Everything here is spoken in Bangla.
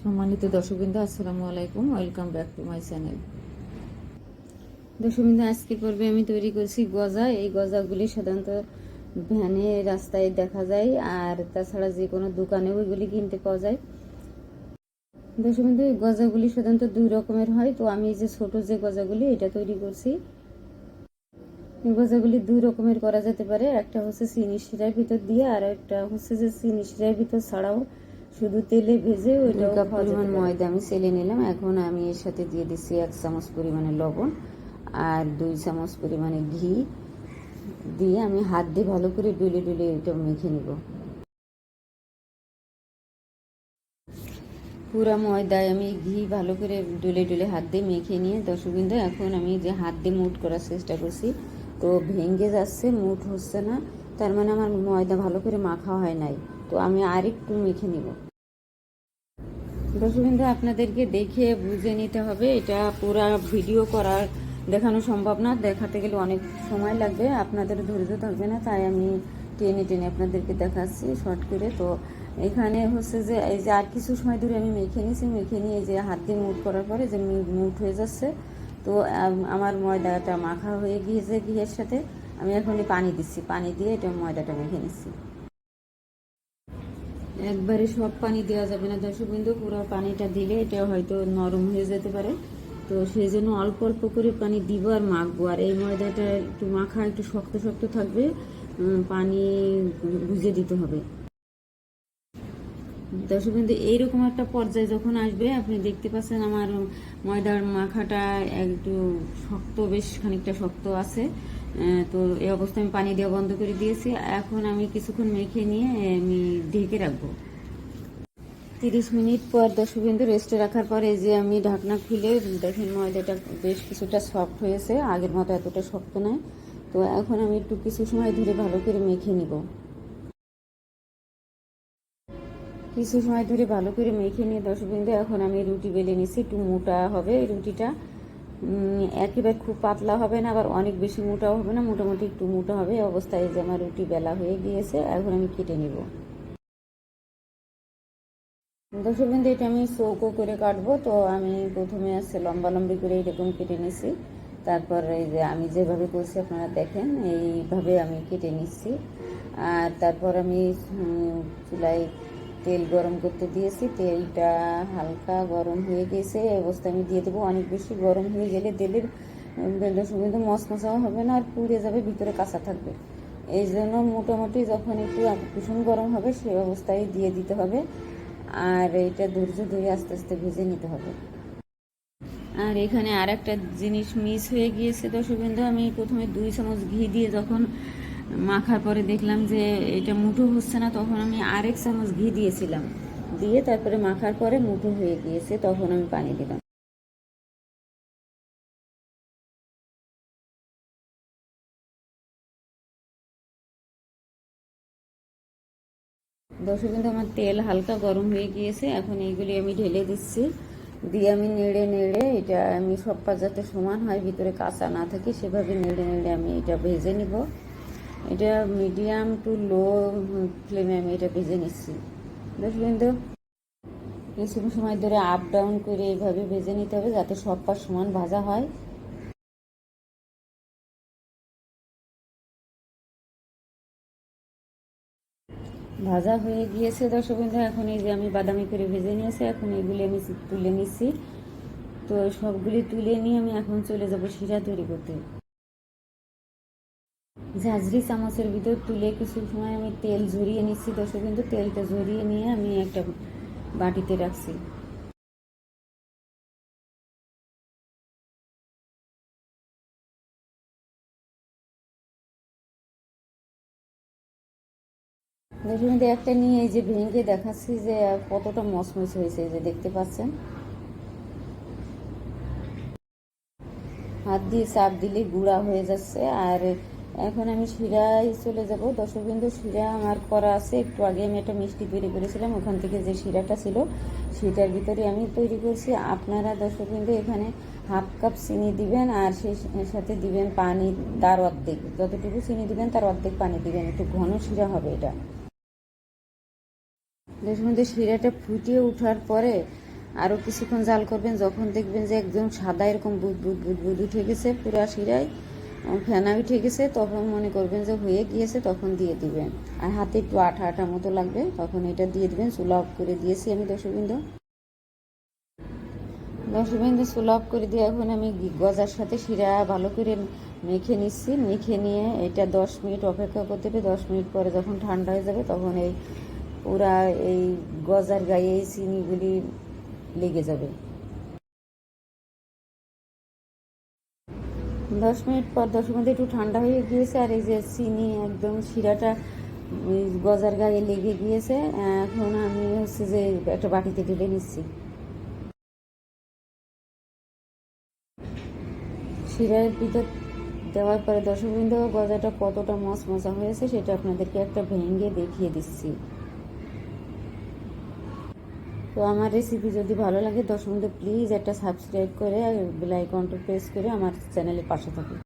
সম্মানিত দর্শকবৃন্দ, আসসালামু আলাইকুম। Welcome back to my channel দর্শকবৃন্দ, আজকে পর্বে আমি তৈরি করছি গজা। এই গজাগুলি সাধারণত ভ্যানে রাস্তায় দেখা যায়, আর তাছাড়া যে কোনো দোকানে ওইগুলি কিনতে পাওয়া যায়। দর্শকবৃন্দ, এই গজাগুলি সাধারণত দুই রকমের হয়। তো আমি যে ছোট যে গজাগুলি, এটা তৈরি করছি। এই গজাগুলি দুই রকমের করা যেতে পারে। একটা হচ্ছে চিনি শিরার ভিতর দিয়ে, আর একটা হচ্ছে যে চিনি শিরার ভিতর ছাড়াও শুধু তেলে ভেজে ওইটাও পরিমাণ ময়দা আমি সেলে নিলাম। এখন আমি এর সাথে দিয়ে দিচ্ছি এক চামচ পরিমাণে লবণ আর দুই চামচ পরিমাণে ঘি। দিয়ে আমি হাত দিয়ে ভালো করে ডুলে ডুলে এটা মেখে নিব। পুরা ময়দায় আমি ঘি ভালো করে ডুলে ডুলে হাত দিয়ে মেখে নিয়ে দশবিন্দু এখন আমি যে হাত দিয়ে মুট করার চেষ্টা করছি তো ভেঙে যাচ্ছে মুট হচ্ছে না। তার মানে আমার ময়দা ভালো করে মাখা হয় নাই। তো আমি আরেকটু মেখে নিব। দর্শকবৃন্দ আপনাদেরকে দেখে বুঝে নিতে হবে। এটা পুরা ভিডিও করার দেখানো সম্ভব না। দেখাতে গেলে অনেক সময় লাগবে। আপনাদের ধৈর্য থাকবে না, তাই আমি টেনে টেনে আপনাদেরকে দেখাচ্ছি শর্ট করে। তো এখানে হচ্ছে যে, এই যে আর কিছু সময় ধরে আমি মেখে নিয়েছি, মেখে নিয়ে যে হাত দিয়ে মুট করার পরে যে মুট হয়ে যাচ্ছে, তো আমার ময়দাটা মাখা হয়ে গিয়েছে ঘিয়ের সাথে। আমি এখনই পানি দিচ্ছি। পানি দিয়ে এটা ময়দাটা মেখে নিচ্ছি। একবারে সব পানি দেওয়া যাবে না। দর্শক বিন্দু, পুরো পানিটা দিলে এটা হয়তো নরম হয়ে যেতে পারে। তো সেই জন্য অল্প অল্প করে পানি দিব আর মাখবো। আর এই ময়দাটা একটু মাখা, একটু শক্ত শক্ত থাকবে পানি বুঝে দিতে হবে। দর্শক বিন্দু, এইরকম একটা পর্যায়ে যখন আসবে, আপনি দেখতে পাচ্ছেন আমার ময়দার মাখাটা একটু শক্ত, বেশ খানিকটা শক্ত আছে। তো এই অবস্থায় আমি পানি দেওয়া বন্ধ করে দিয়েছি। এখন আমি কিছুক্ষণ মেখে নিয়ে আমি ঢেকে রাখব। তিরিশ মিনিট পর দর্শক বিন্দু রেস্টে রাখার পরে যে আমি ঢাকনা খুলে দেখেন ময়দাটা বেশ কিছুটা সফট হয়েছে। আগের মতো এতটা শক্ত নয়। তো এখন আমি একটু কিছু সময় ধরে ভালো করে মেখে নিব। কিছু সময় ধরে ভালো করে মেখে নিয়ে দর্শকবৃন্দ, এখন আমি রুটি বেলে নিছি। একটু মোটা হবে রুটিটা। একেবারে খুব পাতলা হবে না, আবার অনেক বেশি মোটাও হবে না, মোটামুটি একটু মোটা হবে। অবস্থায় যে আমার রুটি বেলা হয়ে গিয়েছে, এখন আমি কেটে নিব। দর্শকবৃন্দ এটা আমি চৌকো করে কাটবো। তো আমি প্রথমে আছে লম্বা লম্বি করে এরকম কেটে নিছি। তারপর এই যে আমি যেভাবে করছি, আপনারা দেখেন, এইভাবে আমি কেটে নিচ্ছি। আর তারপর আমি চুলায় তেল গরম করতে দিয়েছি। তেলটা হালকা গরম হয়ে গেছে। এই অবস্থায় আমি দিয়ে দেবো। অনেক বেশি গরম হয়ে গেলে তেলের দর্শকবৃন্দ মশমশাও হবে না, আর পুড়ে যাবে, ভিতরে কাঁচা থাকবে। এই জন্য মোটামুটি যখন একটু ভীষণ গরম হবে সেই অবস্থায় দিয়ে দিতে হবে। আর এটা ধৈর্য ধরে আস্তে আস্তে ভেজে নিতে হবে। আর এখানে আর একটা জিনিস মিস হয়ে গিয়েছে দর্শকবৃন্দ। আমি প্রথমে দুই চামচ ঘি দিয়ে যখন মাখার পরে দেখলাম যে এটা মুঠো হচ্ছে না, তখন আমি আরেক চামচ ঘি দিয়েছিলাম। দিয়ে তারপরে মাখার পরে মুঠো হয়ে গিয়েছে, তখন আমি পানি দিলাম। দর্শকবৃন্দ আমার তেল হালকা গরম হয়ে গিয়েছে, এখন এইগুলি আমি ঢেলে দিচ্ছি। দিয়ে আমি নেড়ে নেড়ে এটা আমি সব পা যাতে সমান হয়, ভিতরে কাঁচা না থাকে, সেভাবে নেড়ে নেড়ে আমি এটা ভেজে নিব। এটা মিডিয়াম টু লো ফ্লেমে আমি এটা ভেজে নিচ্ছি। দর্শকবৃন্দ কিছু সময় ধরে আপ ডাউন করে এইভাবে ভেজে নিতে হবে যাতে সব পা সমান ভাজা হয়। ভাজা হয়ে গিয়েছে দর্শক বন্ধু এখন এই যে আমি বাদামি করে ভেজে নিয়েছি, এখন এগুলি আমি তুলে নিচ্ছি। তো সবগুলি তুলে নিয়ে আমি এখন চলে যাব শিরা তৈরি করতে। ঝাঁঝরি চামচের ভিতর তুলে কিছু সময় আমি তেল ঝরিয়ে নিচ্ছি দর্শক কিন্তু তেলটা ঝরিয়ে নিয়ে আমি একটা বাটিতে রাখছি। দেখুন একটা নিয়ে এই যে ভেঙে দেখাচ্ছি যে কতটা মচমচ হয়েছে যে দেখতে পাচ্ছেন? হাত দিয়ে চাপ দিলে গুঁড়া হয়ে যাচ্ছে আর এখন আমি শিরায় চলে যাব। দর্শকবিন্দু, শিরা আমার করা আছে। একটু আগে আমি একটা মিষ্টি তৈরি করেছিলাম। ওখান থেকে যে শিরাটা ছিল, সেটার ভিতরে আমি তৈরি করছি। আপনারা দর্শকবিন্দু এখানে হাফ কাপ চিনি দিবেন আর সেই সাথে দিবেন পানি, তার অর্ধেক। যতটুকু চিনি দিবেন, তার অর্ধেক পানি দিবেন। একটু ঘন শিরা হবে এটা। দেখুন শিরাটা ফুটিয়ে ওঠার পরে আরও কিছুক্ষণ জাল করবেন। যখন দেখবেন যে একদম সাদা এরকম বুদ বুদ বুদ বুদ উঠে গেছে পুরা শিরায়। ফেনা উঠে গেছে তখন মনে করবেন যে হয়ে গিয়েছে, তখন দিয়ে দিবেন। আর হাতে একটু আঠা আঠা মতো লাগবে, তখন এটা দিয়ে দিবেন, চুলা অফ করে দিয়েছি আমি দর্শকবৃন্দ। দর্শকবৃন্দ, চুলা অফ করে দিয়ে এখন আমি গজার সাথে শিরা ভালো করে মেখে নিচ্ছি। মেখে নিয়ে এটা দশ মিনিট অপেক্ষা করতে হবে। দশ মিনিট পরে যখন ঠান্ডা হয়ে যাবে, তখন এই পুরা এই গজার গায়ে এই চিনিগুলি লেগে যাবে। দশ মিনিট পর, দশ মিনিট একটু ঠান্ডা হয়ে গিয়েছে, আর এই যে চিনি একদম শিরাটা গজার গায়ে লেগে গিয়েছে, এখন আমি হচ্ছে যে একটা বাটিতে ঢেলে নিচ্ছি। শিরার ভিতর দেওয়ার পরে দর্শকবৃন্দ, গজাটা কতটা মচমচা হয়েছে সেটা আপনাদেরকে একটা ভেঙে দেখিয়ে দিচ্ছি। তো আমার রেসিপি যদি ভালো লাগে, দশ মিনিটে প্লিজ একটা সাবস্ক্রাইব করে বেল আইকনটা প্রেস করে আমার চ্যানেলের পাশে থাকুন